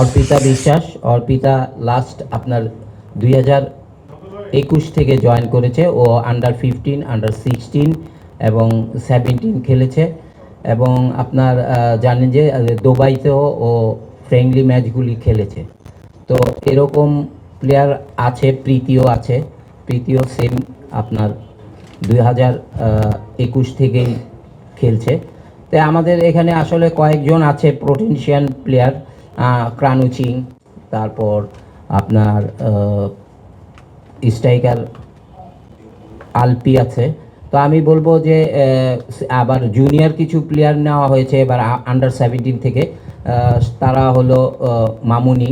অর্পিতা বিশ্বাস, অর্পিতা লাস্ট আপনার দুই হাজার একুশ থেকে জয়েন করেছে ও আন্ডার ফিফটিন আন্ডার সিক্সটিন এবং সেভেন্টিন খেলেছে এবং আপনার জানেন যে দুবাইতেও ও ফ্রেন্ডলি ম্যাচগুলি খেলেছে। তো এরকম প্লেয়ার আছে, প্রীতিও আছে, প্রীতিও সেম আপনার দুই হাজার একুশ থেকেই খেলছে। তো আমাদের এখানে আসলে কয়েকজন আছে পোটেনশিয়াল প্লেয়ার ক্রানুচিং, তারপর আপনার স্ট্রাইকার আলপি আছে। তো আমি বলব যে আবার জুনিয়র কিছু প্লেয়ার নেওয়া হয়েছে, এবার আন্ডার সেভেন্টিন থেকে। তারা হলো মামুনি,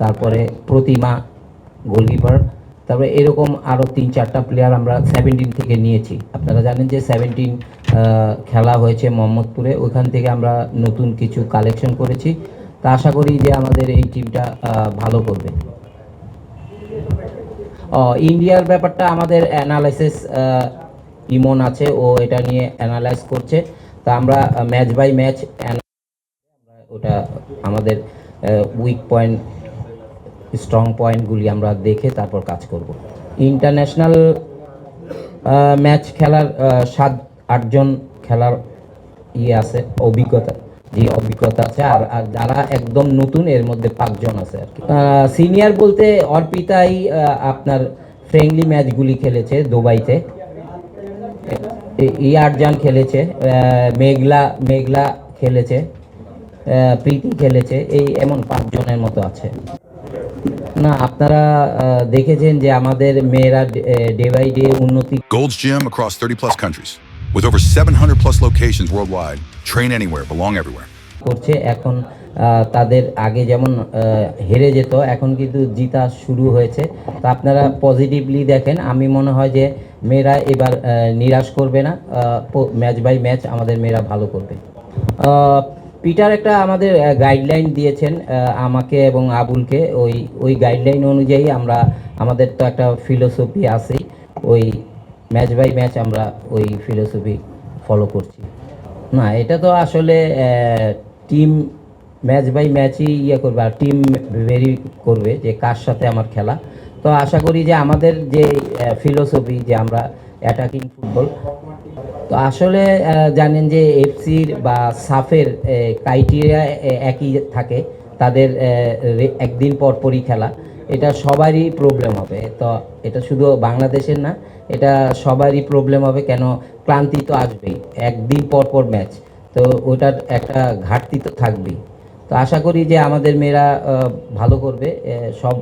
তারপরে প্রতিমা গোলকিপার তারপরে এরকম আরও তিন চারটা প্লেয়ার আমরা সেভেন্টিন থেকে নিয়েছি। আপনারা জানেন যে সেভেন্টিন খেলা হয়েছে মোহাম্মদপুরে ওইখান থেকে আমরা নতুন কিছু কালেকশন করেছি। তা আশা করি যে আমাদের এই টিমটা ভালো করবে। ইন্ডিয়ার ব্যাপারটা আমাদের অ্যানালাইসিস ইমন আছে, ও এটা নিয়ে অ্যানালাইজ করছে। তা আমরা ম্যাচ বাই ম্যাচ ওটা আমাদের উইক পয়েন্ট স্ট্রং পয়েন্টগুলি আমরা দেখে তারপর কাজ করব। ইন্টারন্যাশনাল ম্যাচ খেলার সাত, আটজন খেলার ইয়ে আছে, অভিজ্ঞতা। যে অভিজ্ঞতা আছে। আর আর যারা একদম নতুন, এর মধ্যে পাঁচজন আছে আর কি। সিনিয়র বলতে অর্পিতাই আপনার ফ্রেন্ডলি ম্যাচগুলি খেলেছে দুবাইতে। আটজন খেলেছে। মেঘলা মেঘলা খেলেছে। প্রীতি খেলেছে। এই এমন পাঁচজনের মতো আছে। না, আপনারা দেখেছেন যে আমাদের মেয়েরা ডে বাই ডে উন্নতি Gold's Gym across 30 plus countries. With over 700 plus locations worldwide, train anywhere, belong everywhere. করছে এখন তাদের আগে যেমন হেরে যেত এখন কিন্তু জিতা শুরু হয়েছে। তা আপনারা পজিটিভলি দেখেন আমি মনে হয় যে মেয়েরা এবার নিরাশ করবে না। ম্যাচ বাই ম্যাচ আমাদের মেয়েরা ভালো করবে। পিটার একটা আমাদের গাইডলাইন দিয়েছেন আমাকে এবং আবুলকে। ওই ওই গাইডলাইন অনুযায়ী আমরা আমাদের তো একটা ফিলোসফি আছেই। ওই ম্যাচ বাই ম্যাচ আমরা ওই ফিলোসফি ফলো করছি। না, এটা তো আসলে টিম ম্যাচ বাই ম্যাচই ইয়ে করবে আর টিম ভেরি করবে যে কার সাথে আমার খেলা। তো আশা করি যে আমাদের যে ফিলোসফি যে আমরা অ্যাটাকিং ফুটবল তো আসলে জানেন যে এফসির বা সাফের ক্রাইটেরিয়া একই থাকে। তাদের একদিন পরপরই খেলা। এটা সবারই প্রবলেম হবে। তো এটা শুধু বাংলাদেশের না, এটা সবারই প্রবলেম হবে কেন ক্লান্তি তো আসবেই, একদিন পর পর ম্যাচ তো ওটার একটা ঘাটতি তো থাকবেই। তো আশা করি যে আমাদের মেয়েরা ভালো করবে। সব,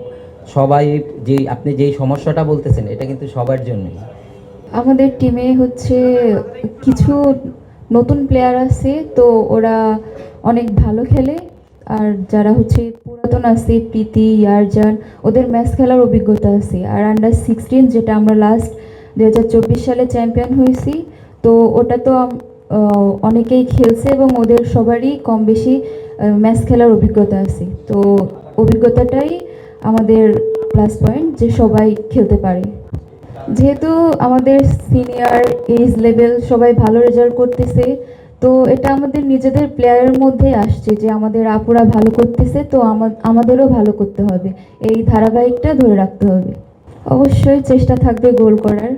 সবাই যেই আপনি যেই সমস্যাটা বলতেছেন, এটা কিন্তু সবার জন্যই। আমাদের টিমে হচ্ছে কিছু নতুন প্লেয়ার আছে, তো ওরা অনেক ভালো খেলে। আর যারা হচ্ছে পুরাতন আছে, প্রীতি, ইয়ারজান, ওদের ম্যাচ খেলার অভিজ্ঞতা আছে। আর আন্ডার সিক্সটিন যেটা আমরা লাস্ট দু হাজার চব্বিশ সালে চ্যাম্পিয়ন হয়েছি, তো ওটা তো অনেকেই খেলছে এবং ওদের সবারই কম বেশি ম্যাচ খেলার অভিজ্ঞতা আছে। তো অভিজ্ঞতাটাই আমাদের প্লাস পয়েন্ট যে সবাই খেলতে পারে। যেহেতু আমাদের সিনিয়র এজ লেভেল সবাই ভালো রেজাল্ট করতেছে তো এটা আমাদের নিজেদের প্লেয়ারের মধ্যে আসছে যে আমাদের আপুরা ভালো করতেছে, তো আমাদেরও ভালো করতে হবে। এই ধারাবাহিকটা ধরে রাখতে হবে। অবশ্যই চেষ্টা থাকবে গোল করার।